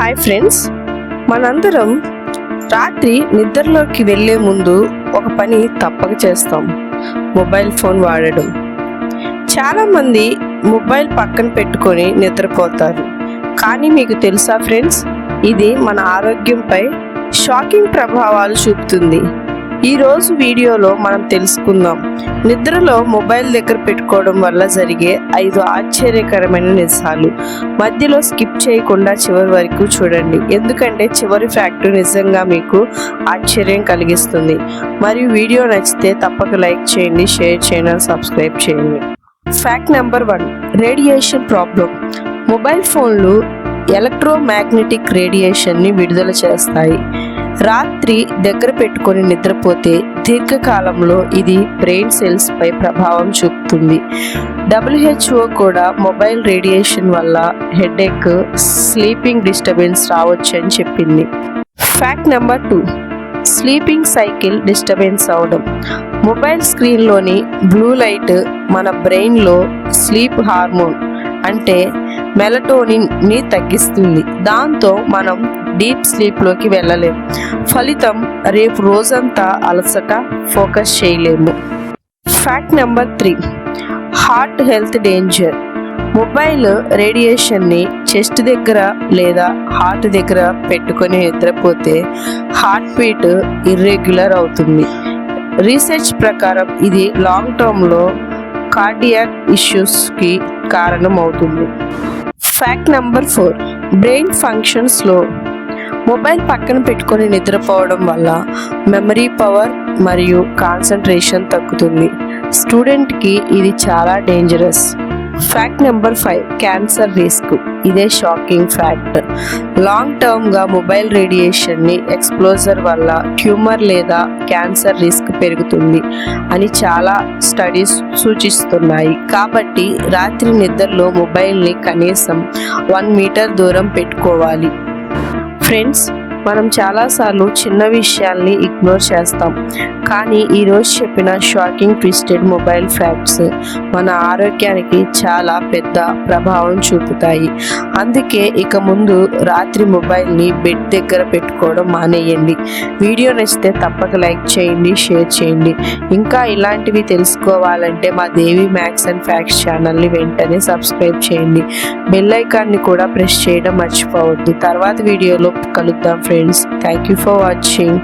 Hi friends మనందరం రాత్రి నిద్రలోకి వెళ్ళే ముందు ఒక పని తప్పక చేస్తాం. మొబైల్ ఫోన్ వాడడం. చాలామంది మొబైల్ పక్కన పెట్టుకొని నిద్రపోతారు. కానీ మీకు తెలుసా ఫ్రెండ్స్ ఇది మన ఆరోగ్యంపై షాకింగ్ ప్రభావాలు చూపుతుంది. ఈరోజు వీడియోలో మనం తెలుసుకుందాం. నిద్రలో మొబైల్ దగ్గర పెట్టుకోవడం వల్ల జరిగే ఐదు ఆశ్చర్యకరమైన నిజాలు. మధ్యలో స్కిప్ చేయకుండా చివరి వరకు చూడండి. ఎందుకంటే చివరి ఫ్యాక్ట్ నిజంగా మీకు ఆశ్చర్యం కలిగిస్తుంది. మరియు వీడియో నచ్చితే తప్పక లైక్ చేయండి షేర్ చేయండి సబ్స్క్రైబ్ చేయండి. Fact number one radiation problem mobile ఫోన్లు ఎలక్ట్రోమాగ్నెటిక్ రేడియేషన్ని విడుదల చేస్తాయి. రాత్రి దగ్గర పెట్టుకొని నిద్రపోతే దీర్ఘకాలంలో ఇది బ్రెయిన్ సెల్స్ పై ప్రభావం చూపుతుంది. డబ్ల్యూహెచ్ఓ కూడా మొబైల్ రేడియేషన్ వల్ల హెడేక్ స్లీపింగ్ డిస్టర్బెన్స్ రావచ్చు అని చెప్పింది. Fact number two sleeping cycle disturbance అవడం. మొబైల్ స్క్రీన్లోని బ్లూ లైట్ మన బ్రెయిన్లో స్లీప్ హార్మోన్ అంటే మెలటోనిన్ని తగ్గిస్తుంది. దాంతో మనం డీప్ స్లీప్లోకి వెళ్ళలేము ఫలితం రేపు రోజంతా అలసట ఫోకస్ చేయలేము. Fact number three. Heart health danger. Mobile రేడియేషన్ని chest దగ్గర లేదా హార్ట్ దగ్గర పెట్టుకొని నిద్రపోతే హార్ట్ బీట్ ఇర్రెగ్యులర్ అవుతుంది. రీసెర్చ్ ప్రకారం ఇది లాంగ్ టర్మ్లో కార్డియాక్ ఇష్యూస్కి కారణం అవుతుంది ఫ్యాక్ట్ నెంబర్ ఫోర్. బ్రెయిన్ ఫంక్షన్స్లో మొబైల్ పక్కన పెట్టుకొని నిద్రపోవడం వల్ల మెమరీ పవర్ మరియు కాన్సన్ట్రేషన్ తగ్గుతుంది. స్టూడెంట్కి ఇది చాలా dangerous. Fact number five cancer risk. ఇదే షాకింగ్ ఫ్యాక్ట్. లాంగ్ టర్మ్గా మొబైల్ రేడియేషన్ని ఎక్స్ప్లోజర్ వల్ల ట్యూమర్ లేదా క్యాన్సర్ రిస్క్ పెరుగుతుంది అని చాలా స్టడీస్ సూచిస్తున్నాయి. కాబట్టి రాత్రి నిద్రలో మొబైల్ని కనీసం వన్ మీటర్ దూరం పెట్టుకోవాలి. ఫ్రెండ్స్ మనం చాలాసార్లు చిన్న విషయాల్ని ఇగ్నోర్ చేస్తాం. కానీ ఈరోజు చెప్పిన షాకింగ్ ట్విస్టెడ్ మొబైల్ ఫ్యాక్ట్స్ మన ఆరోగ్యానికి చాలా పెద్ద ప్రభావం చూపుతాయి. అందుకే ఇక ముందు రాత్రి మొబైల్ని బెడ్ దగ్గర పెట్టుకోవడం మానేయండి. వీడియో నచ్చితే తప్పక లైక్ చేయండి షేర్ చేయండి. ఇంకా ఇలాంటివి తెలుసుకోవాలంటే మా దేవి మ్యాక్స్ అండ్ ఫ్యాక్ట్స్ ఛానల్ని వెంటనే సబ్స్క్రైబ్ చేయండి. బెల్ ఐకాన్ని కూడా ప్రెస్ చేయడం మర్చిపోవద్దు. తర్వాత వీడియోలో కలుద్దాం. Friends thank you for watching